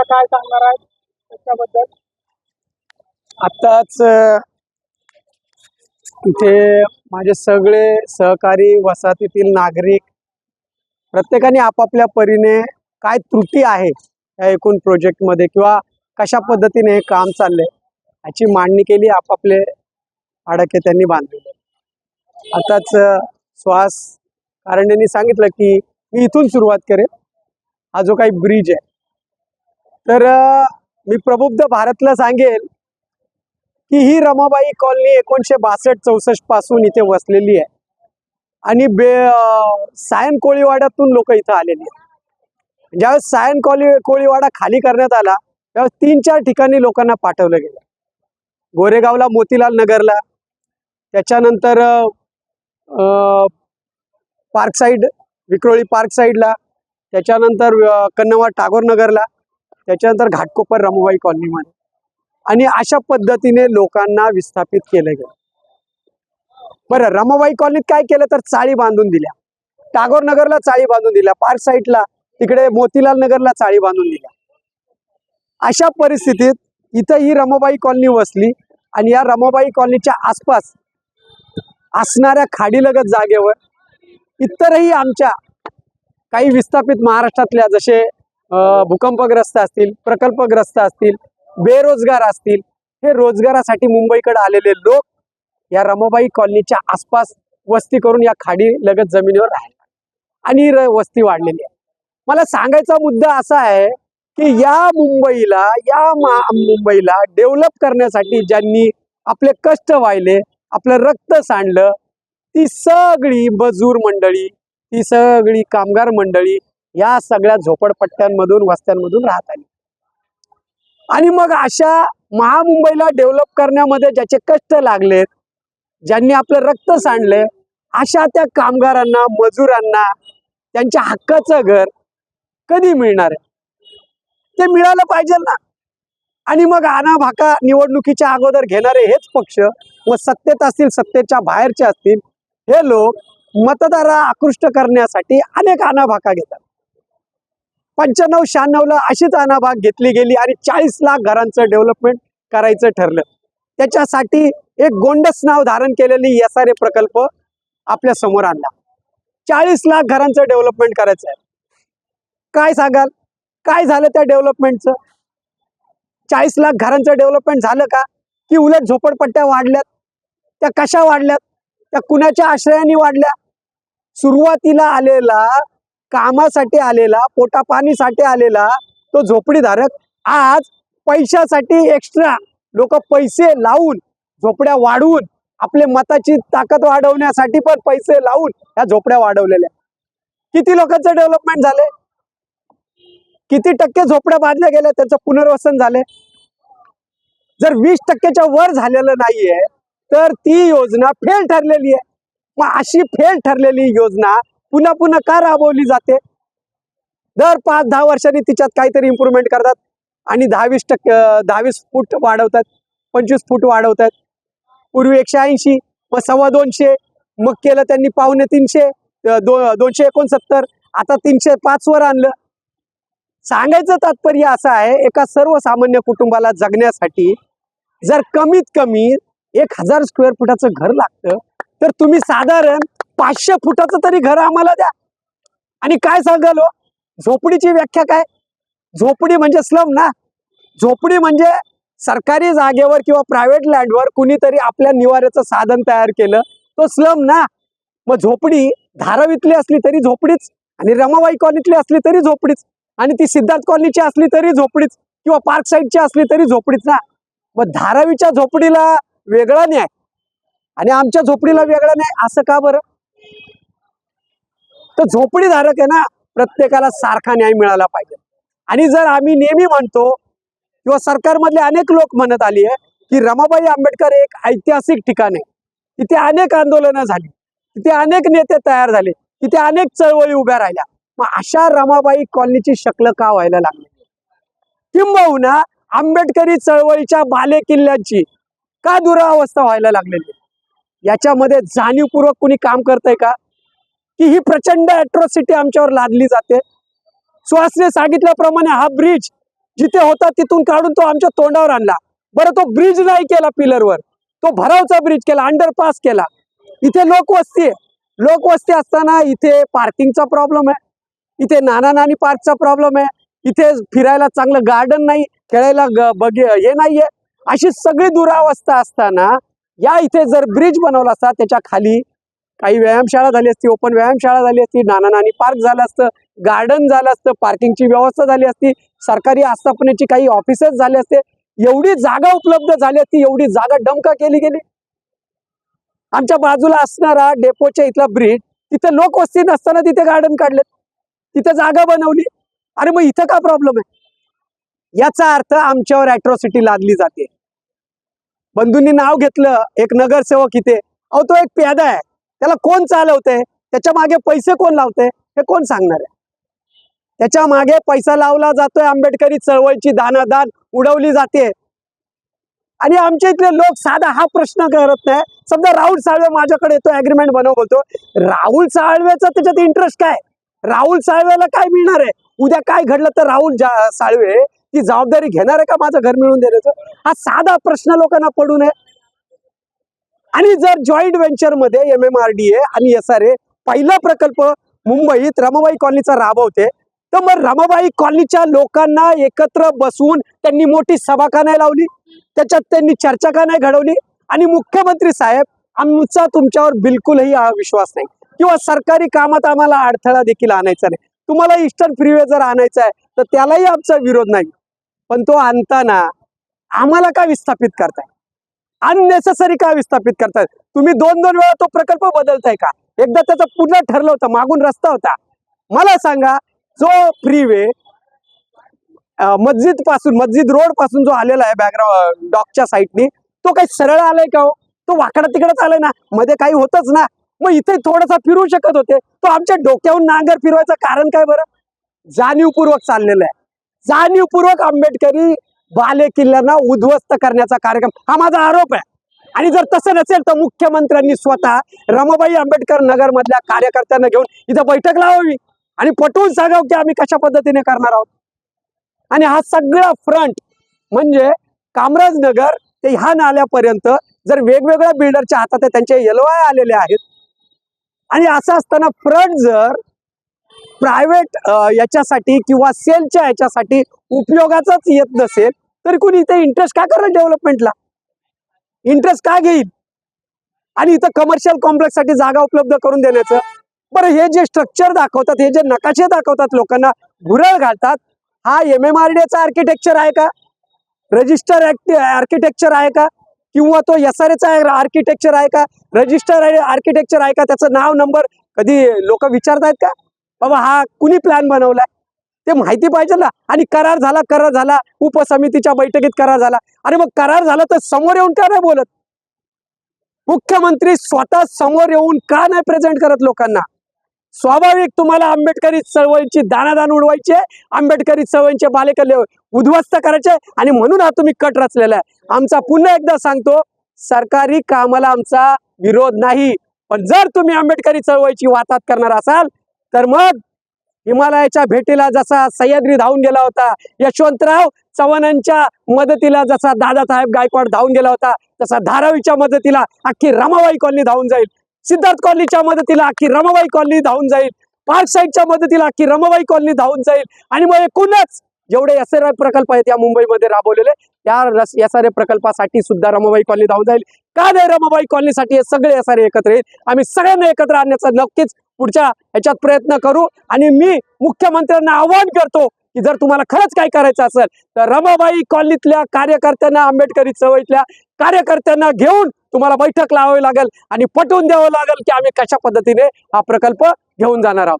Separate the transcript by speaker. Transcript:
Speaker 1: आता काय सांगणार आहेत त्याच्याबद्दल?
Speaker 2: आत्ताच इथे माझे सगळे सहकारी वसाहतीतील नागरिक प्रत्येकाने आपापल्या परीने काय त्रुटी आहे या एकूण प्रोजेक्टमध्ये किंवा कशा पद्धतीने हे काम चाललंय याची मांडणी केली आपापले आडके त्यांनी बांधलेले. आताच अ, सुहास कारंडेंनी सांगितलं की मी इथून सुरुवात करेन. हा जो काही ब्रिज आहे तर मी प्रबुद्ध भारतला सांगेल की ही रमाबाई कॉलनी एकोणीसशे बासष्ट चौसष्टपासून इथे वसलेली आहे. आणि बे सायन कोळीवाड्यातून लोक इथं आलेली आहेत. ज्यावेळेस सायन कोळी कोळीवाडा खाली करण्यात आला त्यावेळेस तीन चार ठिकाणी लोकांना पाठवलं गेलं. गोरेगावला मोतीलाल नगरला त्याच्यानंतर अं, पार्क साईड विक्रोळी पार्क साईडला त्याच्यानंतर कन्नवा टागोर नगरला त्याच्यानंतर घाटकोपर रमाबाई कॉलनीमध्ये. आणि अशा पद्धतीने लोकांना विस्थापित केलं गेलं. बरं रमाबाई कॉलनीत काय केलं तर चाळी बांधून दिल्या. टागोर नगरला चाळी बांधून दिल्या. पार्क साईडला तिकडे मोतीलाल नगरला चाळी बांधून दिल्या. अशा परिस्थितीत इथं ही रमाबाई कॉलनी वसली आणि या रमाबाई कॉलनीच्या आसपास असणाऱ्या खाडीलगत जागेवर इतरही आमच्या काही विस्थापित महाराष्ट्रातल्या जसे भूकंपग्रस्त असतील प्रकल्पग्रस्त असतील बेरोजगार असतील हे रोजगारासाठी मुंबईकडे आलेले लोक या रमाबाई कॉलनीच्या आसपास वस्ती करून या खाडी लगत जमिनीवर राहिले. आणि र- वस्ती वाढलेली आहे. मला सांगायचा मुद्दा असा आहे की या मुंबईला या मुंबईला डेव्हलप करण्यासाठी ज्यांनी आपले कष्ट वाहिले आपलं रक्त सांडलं ती सगळी मजूर मंडळी ती सगळी कामगार मंडळी या सगळ्या झोपडपट्ट्यांमधून वस्त्यांमधून राहत आली. आणि मग अशा महामुंबईला डेव्हलप करण्यामध्ये ज्याचे कष्ट लागलेत ज्यांनी आपलं रक्त सांडले अशा त्या कामगारांना मजुरांना त्यांच्या हक्काचं घर कधी मिळणार आहे? ते मिळालं पाहिजे ना. आणि मग आना भाका निवडणुकीच्या अगोदर घेणारे हेच पक्ष व सत्तेत असतील सत्तेच्या बाहेरचे असतील हे लोक मतदारा आकृष्ट करण्यासाठी अनेक आनाभाका घेतात. पंच्याण्णव शहाण्णवला अशीच अनाभाग घेतली गेली आणि चाळीस लाख घरांचं डेव्हलपमेंट करायचं ठरलं. त्याच्यासाठी एक गोंडस नाव धारण केलेली एस आर ए प्रकल्प आपल्यासमोर आणला. चाळीस लाख घरांचं डेव्हलपमेंट करायचं आहे. काय सांगाल? काय झालं त्या डेव्हलपमेंटचं? चाळीस लाख घरांचं डेव्हलपमेंट झालं का? की उलट झोपडपट्ट्या वाढल्यात? त्या कशा वाढल्यात? त्या कुणाच्या आश्रयाने वाढल्या? सुरुवातीला आलेला कामासाठी आलेला पोटापाणीसाठी आलेला तो झोपडीधारक आज पैशासाठी एक्स्ट्रा लोक पैसे लावून झोपड्या वाढवून आपले मताची ताकद वाढवण्यासाठी पण पैसे लावून ह्या झोपड्या वाढवलेल्या. किती लोकांचं डेव्हलपमेंट झाले किती टक्के झोपड्या बांधल्या गेल्या त्याचं पुनर्वसन झाले जर वीस टक्क्याच्या वर झालेलं नाहीये तर ती योजना फेल ठरलेली आहे. मग अशी फेल ठरलेली योजना पुन्हा पुन्हा का राबवली जाते? दर पाच दहा वर्षांनी तिच्यात काहीतरी इम्प्रुव्हमेंट करतात आणि दहावीस टक्के दहावीस फूट वाढवतात पंचवीस फूट वाढवतात. पूर्वी एकशे ऐंशी मग सव्वा दोनशे मग केलं त्यांनी पावणे तीनशे दो दोनशे एकोणसत्तर आता तीनशे पाच वर आणलं. सांगायचं तात्पर्य असं आहे एका सर्वसामान्य कुटुंबाला जगण्यासाठी जर कमीत कमी एक हजार स्क्वेअर फुटाचं घर लागतं तर तुम्ही साधारण पाचशे फुटाचं तरी घर आम्हाला द्या. आणि काय सांगाल हो? झोपडीची व्याख्या काय? झोपडी म्हणजे स्लम ना? झोपडी म्हणजे सरकारी जागेवर किंवा प्रायव्हेट लँडवर कुणीतरी आपल्या निवाऱ्याचं साधन तयार केलं. तो स्लम ना? मग झोपडी धारावीतली असली तरी झोपडीच आणि रमाबाई कॉलनीतली असली तरी झोपडीच आणि ती सिद्धार्थ कॉलनीची असली तरी झोपडीच किंवा पार्क साईडची असली तरी झोपडीच ना? मग धारावीच्या झोपडीला वेगळा न्याय. आणि आमच्या झोपडीला वेगळा न्याय असं का बरं? तर झोपडीधारक आहे ना प्रत्येकाला सारखा न्याय मिळाला पाहिजे. आणि जर आम्ही नेहमी म्हणतो किंवा सरकारमधले अनेक लोक म्हणत आली आहे की रमाबाई आंबेडकर एक ऐतिहासिक ठिकाण आहे. तिथे अनेक आंदोलनं झाली तिथे अनेक नेते तयार झाले तिथे अनेक चळवळी उभ्या राहिल्या. मग अशा रमाबाई कॉलनीची शक्ल का व्हायला लागली? किंबहुना आंबेडकरी चळवळीच्या बाले किल्ल्यांची का दुरावस्था व्हायला लागलेली? याच्यामध्ये जाणीवपूर्वक कुणी काम करतंय का? की ही प्रचंड अॅट्रॉसिटी आमच्यावर लादली जाते. सुहासने सांगितल्याप्रमाणे हा ब्रिज जिथे होता तिथून काढून तो आमच्या तोंडावर आणला. बरं तो ब्रिज नाही केला पिलरवर तो भरावचा ब्रिज केला अंडरपास केला. इथे लोकवस्ती आहे. लोकवस्ती असताना इथे पार्किंगचा प्रॉब्लेम आहे. इथे नाना नानी पार्कचा प्रॉब्लेम आहे. इथे फिरायला चांगलं गार्डन नाही खेळायला ग- बगे हे नाहीये. अशी सगळी दुरावस्था असताना या इथे जर ब्रिज बनवला असता त्याच्याखाली काही व्यायामशाळा झाली असती ओपन व्यायामशाळा झाली असती नाना नानी पार्क झालं असतं गार्डन झालं असतं पार्किंगची व्यवस्था झाली असती सरकारी आस्थापनेची काही ऑफिसेस झाले असते एवढी जागा उपलब्ध झाली असती एवढी जागा डमका केली गेली. आमच्या बाजूला असणारा डेपोच्या इथला ब्रिज तिथे लोकवस्ती नसताना तिथे गार्डन काढले तिथे जागा बनवली. अरे मग इथं का प्रॉब्लेम आहे? याचा अर्थ आमच्यावर अॅट्रॉसिटी लादली जाते. बंधूंनी नाव घेतलं एक नगरसेवक इथे अहो तो एक प्यादा आहे. त्याला कोण चालवते त्याच्यामागे पैसे कोण लावते हे कोण सांगणार आहे? त्याच्यामागे पैसा लावला जातोय आंबेडकरी चळवळीची दानादान उडवली जाते. आणि आमच्या इथले लोक साधा हा प्रश्न करत नाही. समजा राहुल साळवे माझ्याकडे येतो अग्रीमेंट बनव बोलतो राहुल साळवेचा त्याच्यात इंटरेस्ट काय? राहुल साळवेला काय मिळणार आहे? उद्या काय घडलं तर राहुल जा- साळवे ती जबाबदारी घेणार आहे का माझं घर मिळून देण्याचं? हा साधा प्रश्न लोकांना पडू नये. आणि जर joint व्हेंचरमध्ये M M R D A आणि एस आर ए पहिला प्रकल्प मुंबईत रमाबाई कॉलनीचा राबवते तर मग रमाबाई कॉलनीच्या लोकांना एकत्र बसवून त्यांनी मोठी सभा का नाही लावली? त्याच्यात त्यांनी चर्चा का नाही घडवली? आणि मुख्यमंत्री साहेब आमचा तुमच्यावर बिलकुलही हा विश्वास नाही. किंवा सरकारी कामात आम्हाला अडथळा देखील आणायचा नाही. तुम्हाला इस्टर्न फ्रीवे जर आणायचा आहे तर त्यालाही आमचा विरोध नाही. पण तो आणताना आम्हाला का विस्थापित करताय? अननेसेसरी का विस्थापित करताय? तुम्ही दोन दोन वेळा तो प्रकल्प बदलताय का? एकदा त्याचा पूर्ण ठरलं होतं मागून रस्ता होता. मला सांगा जो फ्रीवे मस्जिदपासून मस्जिद रोडपासून जो आलेला आहे बॅकग्राऊंड डॉकच्या साईडनी तो काही सरळ आलाय का हो? तो वाकडा तिकडच आलाय ना? मध्ये काही होतच ना? मग इथे थोडासा फिरू शकत होते. तो आमच्या डोक्याहून नांगर फिरवायचं कारण काय बरं? जाणीवपूर्वक चाललेलं आहे. जाणीवपूर्वक आंबेडकरी बाले किल्ल्यांना उद्ध्वस्त करण्याचा कार्यक्रम. हा माझा आरोप आहे. आणि जर तसं नसेल तर मुख्यमंत्र्यांनी स्वतः रमाबाई आंबेडकर नगर मधल्या कार्यकर्त्यांना घेऊन इथं बैठक लावावी. आणि पटवून सांगावं की आम्ही कशा पद्धतीने करणार आहोत. आणि हा सगळा फ्रंट म्हणजे कामराज नगर ते ह्या नाल्यापर्यंत जर वेगवेगळ्या बिल्डरच्या हातात त्यांचे एलवाय आलेले आहेत. आणि असं असताना फ्रंट जर प्रायव्हेट याच्यासाठी किंवा सेलच्या याच्यासाठी उपयोगाचाच येत नसेल तर कोणी इथे इंटरेस्ट का करेल डेव्हलपमेंटला इंटरेस्ट का घेईल? आणि इथं कमर्शियल कॉम्प्लेक्ससाठी जागा उपलब्ध करून देण्याचं. बरं हे जे स्ट्रक्चर दाखवतात हे जे नकाशे दाखवतात लोकांना भुरळ घालतात हा एम एम आर चा आर्किटेक्चर आहे का? रजिस्टर आर्किटेक्चर आहे का? किंवा तो एस आर एचा आर्किटेक्चर आहे का? रजिस्टर आर्किटेक्चर आहे का? त्याचं नाव नंबर कधी लोक विचारतायत का? बाबा हा कुणी प्लॅन बनवलाय? ते माहिती पाहिजे ना. आणि करार झाला करार झाला. उपसमितीच्या बैठकीत करार झाला. अरे मग करार झाला तर समोर येऊन का नाही बोलत? मुख्यमंत्री स्वतः समोर येऊन का नाही प्रेझेंट करत लोकांना? स्वाभाविक तुम्हाला आंबेडकरी चळवळीची दानादान उडवायची आहे. आंबेडकरी चळवळीचे बालेकल्य उद्ध्वस्त करायचे आणि म्हणून हा तुम्ही कट रचलेला आहे. आमचा पुन्हा एकदा सांगतो सरकारी कामाला आमचा विरोध नाही. पण जर तुम्ही आंबेडकरी चळवळीची वाताहत करणार असाल तर मग हिमालयाच्या भेटीला जसा सह्याद्री धावून गेला होता यशवंतराव चव्हाणांच्या मदतीला जसा दादासाहेब गायकवाड धावून गेला होता तसा धारावीच्या मदतीला अख्खी रमाबाई कॉलनी धावून जाईल. सिद्धार्थ कॉलनीच्या मदतीला अख्खी रमाबाई कॉलनी धावून जाईल. पार्क साईडच्या मदतीला अख्खी रमाबाई कॉलनी धावून जाईल. आणि मग एकूणच जेवढे एस आर प्रकल्प आहेत या मुंबईमध्ये राबवलेले त्या एस आर प्रकल्पासाठी सुद्धा रमाबाई कॉलनी धावून जाईल. का नाही रमाबाई कॉलनीसाठी हे सगळे एस आर एकत्र येईल? आम्ही सगळ्यांना एकत्र आणण्याचा नक्कीच पुढच्या ह्याच्यात प्रयत्न करू आणि मी मुख्यमंत्र्यांना आवाहन करतो की जर तुम्हाला खरंच काय करायचं असेल तर रमाबाई कॉलनीतल्या कार्यकर्त्यांना आंबेडकरी चळवळीतल्या कार्यकर्त्यांना घेऊन तुम्हाला बैठक लावावी लागेल आणि पटवून द्यावं लागेल की आम्ही कशा पद्धतीने हा प्रकल्प घेऊन जाणार आहोत.